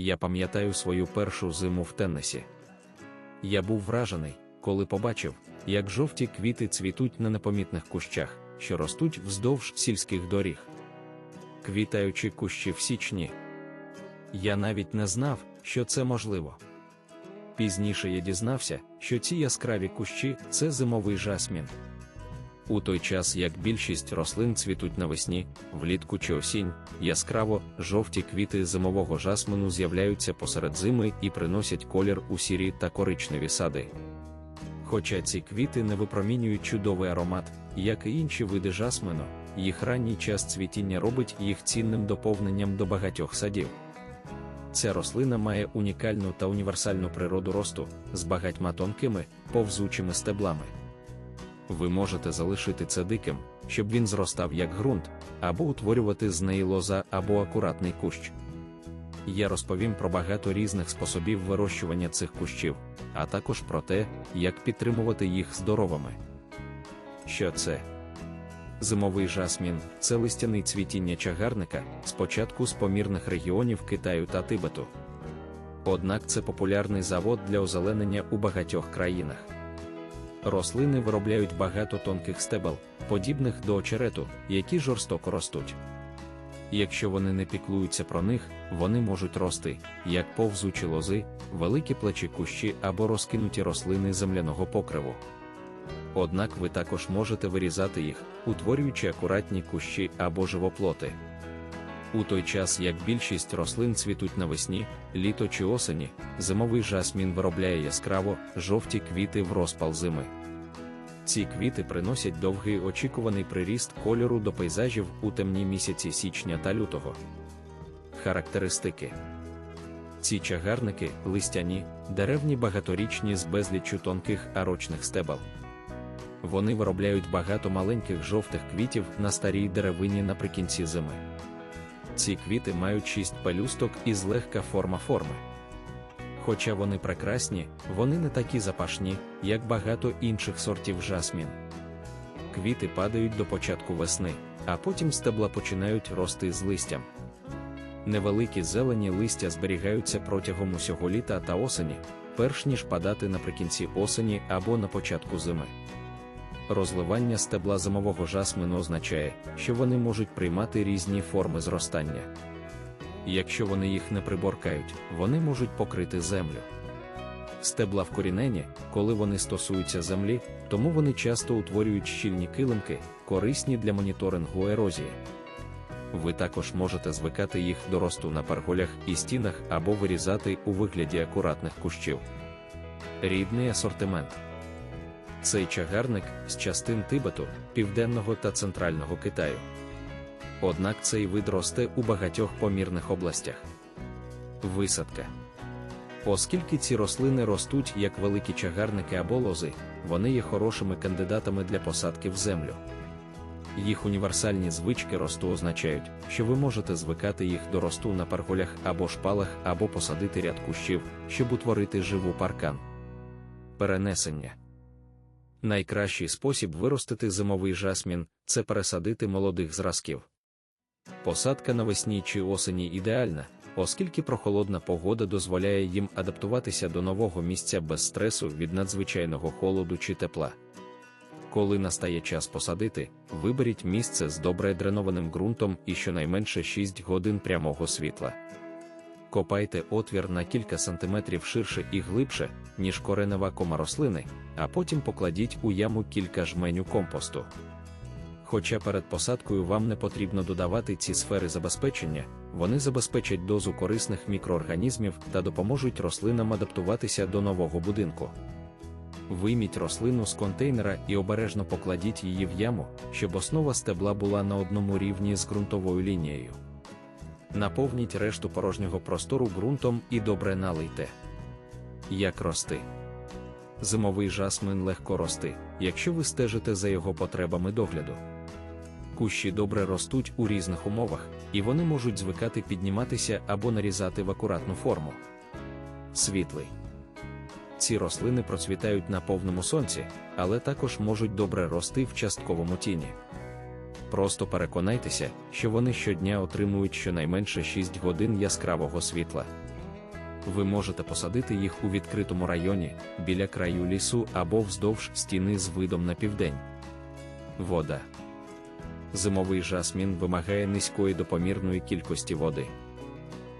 Я пам'ятаю свою першу зиму в Теннесі. Я був вражений, коли побачив, як жовті квіти цвітуть на непомітних кущах, що ростуть вздовж сільських доріг. Квітаючі кущі в січні. Я навіть не знав, що це можливо. Пізніше я дізнався, що ці яскраві кущі це зимовий жасмін. У той час як більшість рослин цвітуть навесні, влітку чи осінь, яскраво жовті квіти зимового жасмину з'являються посеред зими і приносять колір у сірі та коричневі сади. Хоча ці квіти не випромінюють чудовий аромат, як і інші види жасмину, їх ранній час цвітіння робить їх цінним доповненням до багатьох садів. Ця рослина має унікальну та універсальну природу росту з багатьма тонкими, повзучими стеблами. Ви можете залишити це диким, щоб він зростав як ґрунт, або утворювати з неї лоза або акуратний кущ. Я розповім про багато різних способів вирощування цих кущів, а також про те, як підтримувати їх здоровими. Що це? Зимовий жасмін це листяний цвітіння чагарника, спочатку з помірних регіонів Китаю та Тибету. Однак це популярний завод для озеленення у багатьох країнах. Рослини виробляють багато тонких стебел, подібних до очерету, які жорстоко ростуть. Якщо вони не піклуються про них, вони можуть рости, як повзучі лози, великі плечі кущі або розкинуті рослини земляного покриву. Однак ви також можете вирізати їх, утворюючи акуратні кущі або живоплоти. У той час як більшість рослин цвітуть навесні, літо чи осені, зимовий жасмін виробляє яскраво жовті квіти в розпал зими. Ці квіти приносять довгий очікуваний приріст кольору до пейзажів у темні місяці січня та лютого. Характеристики ці чагарники листяні, деревні багаторічні з безліччю тонких арочних стебел. Вони виробляють багато маленьких жовтих квітів на старій деревині наприкінці зими. Ці квіти мають шість пелюсток і злегка форма форми. Хоча вони прекрасні, вони не такі запашні, як багато інших сортів жасмін. Квіти падають до початку весни, а потім стебла починають рости з листям. Невеликі зелені листя зберігаються протягом усього літа та осені, перш ніж падати наприкінці осені або на початку зими. Розливання стебла зимового жасмину означає, що вони можуть приймати різні форми зростання. Якщо вони їх не приборкають, вони можуть покрити землю. Стебла вкорінені, коли вони стосуються землі, тому вони часто утворюють щільні килимки, корисні для моніторингу ерозії. Ви також можете звикати їх до росту на перголях і стінах або вирізати у вигляді акуратних кущів. Рідний асортимент. Цей чагарник з частин Тибету, Південного та Центрального Китаю. Однак цей вид росте у багатьох помірних областях. Висадка. Оскільки ці рослини ростуть як великі чагарники або лози, вони є хорошими кандидатами для посадки в землю. Їх універсальні звички росту означають, що ви можете звикати їх до росту на парголях або шпалах, або посадити ряд кущів, щоб утворити живу паркан. Перенесення. Найкращий спосіб виростити зимовий жасмін це пересадити молодих зразків. Посадка навесні чи осені ідеальна, оскільки прохолодна погода дозволяє їм адаптуватися до нового місця без стресу від надзвичайного холоду чи тепла. Коли настає час посадити, виберіть місце з добре дренованим ґрунтом і щонайменше 6 годин прямого світла. Копайте отвір на кілька сантиметрів ширше і глибше, ніж коренева кома рослини, а потім покладіть у яму кілька жменю компосту. Хоча перед посадкою вам не потрібно додавати ці сфери забезпечення, вони забезпечать дозу корисних мікроорганізмів та допоможуть рослинам адаптуватися до нового будинку. Вийміть рослину з контейнера і обережно покладіть її в яму, щоб основа стебла була на одному рівні з ґрунтовою лінією. Наповніть решту порожнього простору ґрунтом і добре налийте. Як рости. Зимовий жасмин легко рости, якщо ви стежите за його потребами догляду. Кущі добре ростуть у різних умовах, і вони можуть звикати підніматися або нарізати в акуратну форму. Світлий. Ці рослини процвітають на повному сонці, але також можуть добре рости в частковому тіні. Просто переконайтеся, що вони щодня отримують щонайменше 6 годин яскравого світла. Ви можете посадити їх у відкритому районі, біля краю лісу або вздовж стіни з видом на південь. Вода. Зимовий жасмін вимагає низької допомірної кількості води.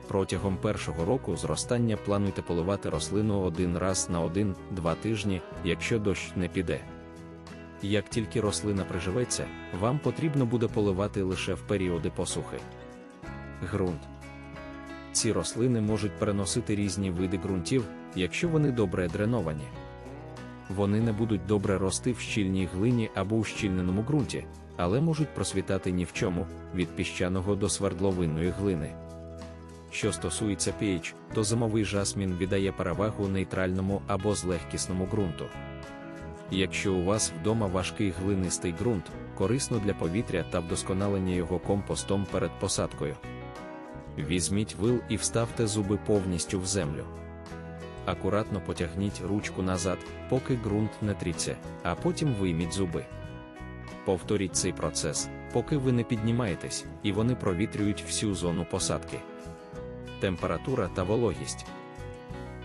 Протягом першого року зростання плануйте поливати рослину один раз на один-два тижні, якщо дощ не піде. Як тільки рослина приживеться, вам потрібно буде поливати лише в періоди посухи. Ґрунт. Ці рослини можуть переносити різні види ґрунтів, якщо вони добре дреновані. Вони не будуть добре рости в щільній глині або у щільненому ґрунті, але можуть просвітати ні в чому, від піщаного до свердловинної глини. Що стосується pH, то зимовий жасмін віддає перевагу нейтральному або злегкісному ґрунту. Якщо у вас вдома важкий глинистий ґрунт, корисно для повітря та вдосконалення його компостом перед посадкою. Візьміть вил і вставте зуби повністю в землю. Акуратно потягніть ручку назад, поки ґрунт не тріться, а потім вийміть зуби. Повторіть цей процес, поки ви не піднімаєтесь, і вони провітрюють всю зону посадки. Температура та вологість.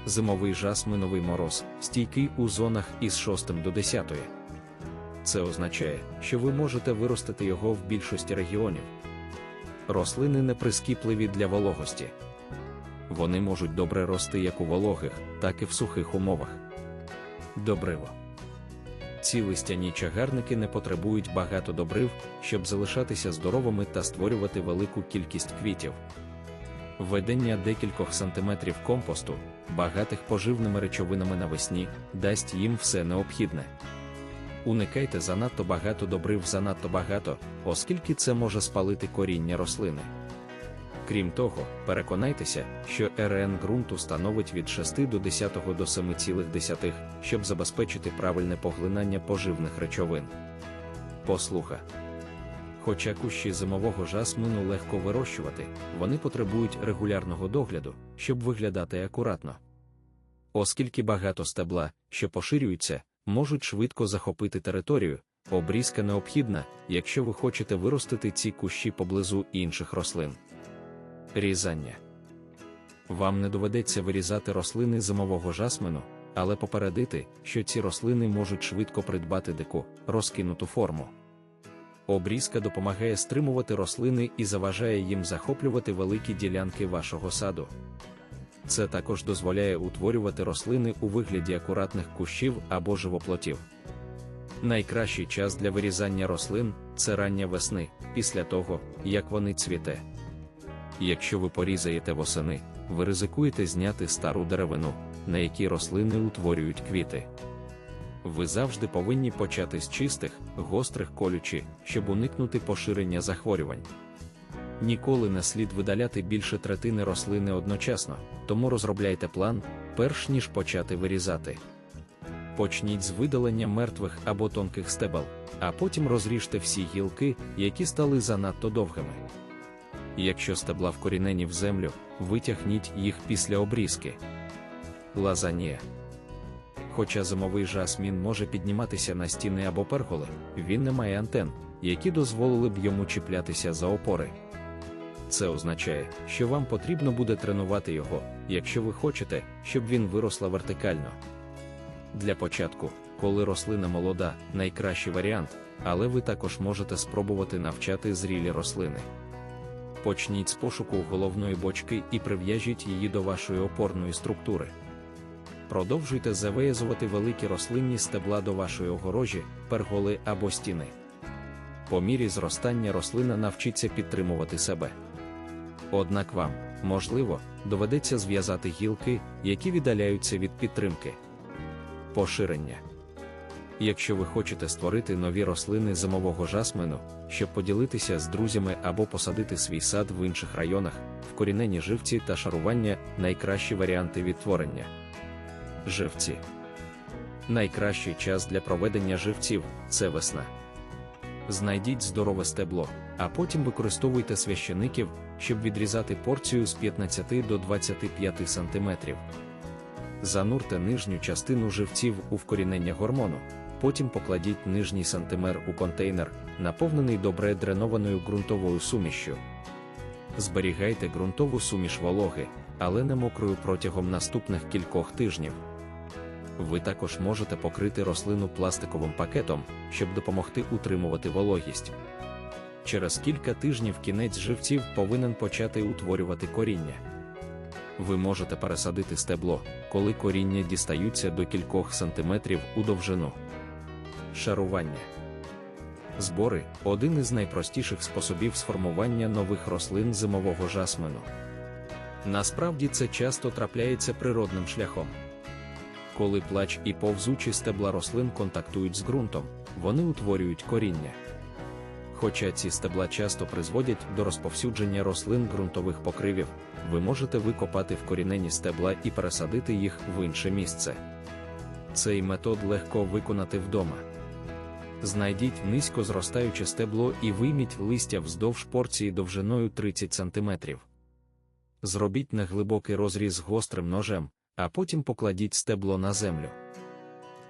Зимовий жасминовий мороз стійкий у зонах із 6 до 10. Це означає, що ви можете виростити його в більшості регіонів. Рослини неприскіпливі для вологості. Вони можуть добре рости як у вологих, так і в сухих умовах. Добриво. Ці листяні чагарники не потребують багато добрив, щоб залишатися здоровими та створювати велику кількість квітів. Введення декількох сантиметрів компосту, багатих поживними речовинами навесні, дасть їм все необхідне. Уникайте занадто багато добрив занадто багато, оскільки це може спалити коріння рослини. Крім того, переконайтеся, що РН ґрунту становить від 6 до 10 до 7,1, щоб забезпечити правильне поглинання поживних речовин. Послуха. Хоча кущі зимового жасмину легко вирощувати, вони потребують регулярного догляду, щоб виглядати акуратно. Оскільки багато стебла, що поширюються, можуть швидко захопити територію, обрізка необхідна, якщо ви хочете виростити ці кущі поблизу інших рослин. Різання. Вам не доведеться вирізати рослини зимового жасмину, але попередити, що ці рослини можуть швидко придбати дику, розкинуту форму. Обрізка допомагає стримувати рослини і заважає їм захоплювати великі ділянки вашого саду. Це також дозволяє утворювати рослини у вигляді акуратних кущів або живоплотів. Найкращий час для вирізання рослин це рання весни, після того, як вони цвіте. Якщо ви порізаєте восени, ви ризикуєте зняти стару деревину, на якій рослини утворюють квіти. Ви завжди повинні почати з чистих, гострих колючі, щоб уникнути поширення захворювань. Ніколи не слід видаляти більше третини рослини одночасно, тому розробляйте план, перш ніж почати вирізати. Почніть з видалення мертвих або тонких стебел, а потім розріжте всі гілки, які стали занадто довгими. Якщо стебла вкорінені в землю, витягніть їх після обрізки. Лазанія. Хоча зимовий жасмін може підніматися на стіни або перголи, він не має антен, які дозволили б йому чіплятися за опори. Це означає, що вам потрібно буде тренувати його, якщо ви хочете, щоб він виросла вертикально. Для початку, коли рослина молода, найкращий варіант, але ви також можете спробувати навчати зрілі рослини. Почніть з пошуку головної бочки і прив'яжіть її до вашої опорної структури. Продовжуйте завиязувати великі рослинні стебла до вашої огорожі, перголи або стіни. По мірі зростання рослина навчиться підтримувати себе. Однак вам, можливо, доведеться зв'язати гілки, які віддаляються від підтримки. Поширення. Якщо ви хочете створити нові рослини зимового жасмину, щоб поділитися з друзями або посадити свій сад в інших районах, вкорінені живці та шарування найкращі варіанти відтворення. Живці. Найкращий час для проведення живців це весна. Знайдіть здорове стебло, а потім використовуйте священиків, щоб відрізати порцію з 15 до 25 см. Занурте нижню частину живців у вкорінення гормону, потім покладіть нижній сантимер у контейнер, наповнений добре дренованою ґрунтовою сумішшю. Зберігайте ґрунтову суміш вологи, але не мокрою протягом наступних кількох тижнів. Ви також можете покрити рослину пластиковим пакетом, щоб допомогти утримувати вологість. Через кілька тижнів кінець живців повинен почати утворювати коріння. Ви можете пересадити стебло, коли коріння дістаються до кількох сантиметрів у довжину. Шарування. Збори один із найпростіших способів сформування нових рослин зимового жасмину. Насправді це часто трапляється природним шляхом. Коли плач і повзучі стебла рослин контактують з ґрунтом, вони утворюють коріння. Хоча ці стебла часто призводять до розповсюдження рослин ґрунтових покривів, ви можете викопати вкорінені стебла і пересадити їх в інше місце. Цей метод легко виконати вдома. Знайдіть низько зростаюче стебло і вийміть листя вздовж порції довжиною 30 см. Зробіть неглибокий розріз гострим ножем, а потім покладіть стебло на землю.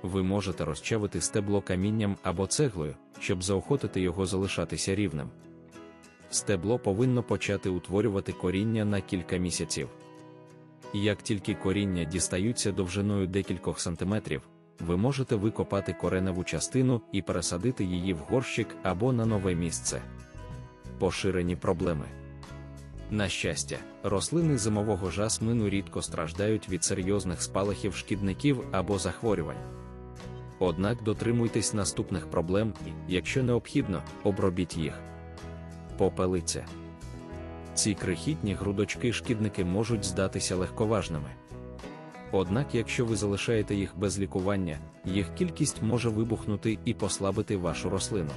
Ви можете розчавити стебло камінням або цеглою, щоб заохотити його залишатися рівним. Стебло повинно почати утворювати коріння на кілька місяців. Як тільки коріння дістаються довжиною декількох сантиметрів, ви можете викопати кореневу частину і пересадити її в горщик або на нове місце. Поширені проблеми. На щастя, рослини зимового жасмину рідко страждають від серйозних спалахів шкідників або захворювань. Однак дотримуйтесь наступних проблем і, якщо необхідно, обробіть їх. Попелиця. Ці крихітні грудочки шкідники можуть здатися легковажними. Однак, якщо ви залишаєте їх без лікування, їх кількість може вибухнути і послабити вашу рослину.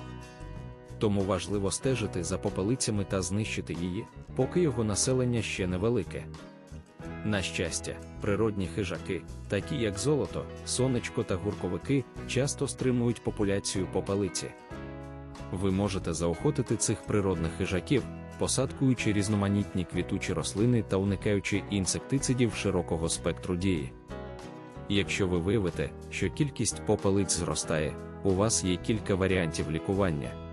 Тому важливо стежити за попелицями та знищити її, поки його населення ще невелике. На щастя, природні хижаки, такі як золото, сонечко та гурковики, часто стримують популяцію попелиці. Ви можете заохотити цих природних хижаків, посадкуючи різноманітні квітучі рослини та уникаючи інсектицидів широкого спектру дії. Якщо ви виявите, що кількість попелиць зростає, у вас є кілька варіантів лікування.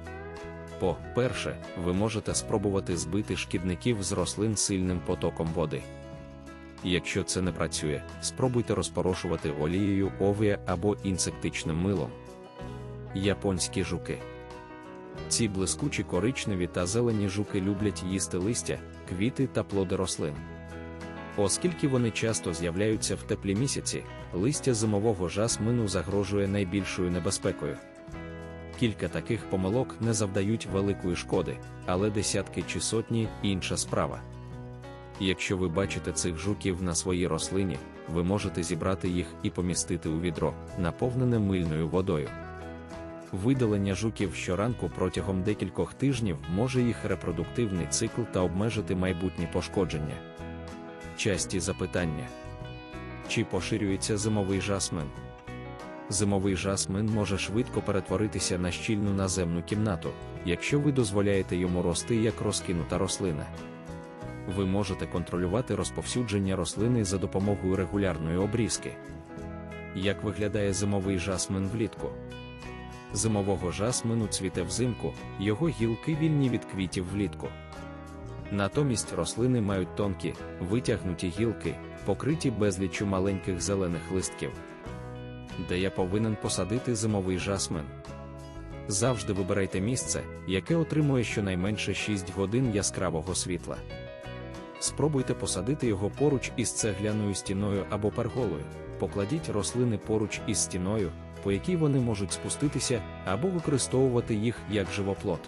По-перше, ви можете спробувати збити шкідників з рослин сильним потоком води. Якщо це не працює, спробуйте розпорошувати олією овія або інсектичним милом. Японські жуки. Ці блискучі коричневі та зелені жуки люблять їсти листя, квіти та плоди рослин. Оскільки вони часто з'являються в теплі місяці, листя зимового жасмину загрожує найбільшою небезпекою. Кілька таких помилок не завдають великої шкоди, але десятки чи сотні інша справа. Якщо ви бачите цих жуків на своїй рослині, ви можете зібрати їх і помістити у відро, наповнене мильною водою. Видалення жуків щоранку протягом декількох тижнів може їх репродуктивний цикл та обмежити майбутні пошкодження. Часті запитання: чи поширюється зимовий жасмин? Зимовий жасмин може швидко перетворитися на щільну наземну кімнату, якщо ви дозволяєте йому рости як розкинута рослина. Ви можете контролювати розповсюдження рослини за допомогою регулярної обрізки. Як виглядає зимовий жасмин влітку? Зимового жасмину цвіте взимку, його гілки вільні від квітів влітку. Натомість рослини мають тонкі, витягнуті гілки, покриті безліччю маленьких зелених листків. Де я повинен посадити зимовий жасмин? Завжди вибирайте місце, яке отримує щонайменше 6 годин яскравого світла. Спробуйте посадити його поруч із цегляною стіною або перголою, покладіть рослини поруч із стіною, по якій вони можуть спуститися, або використовувати їх як живоплод.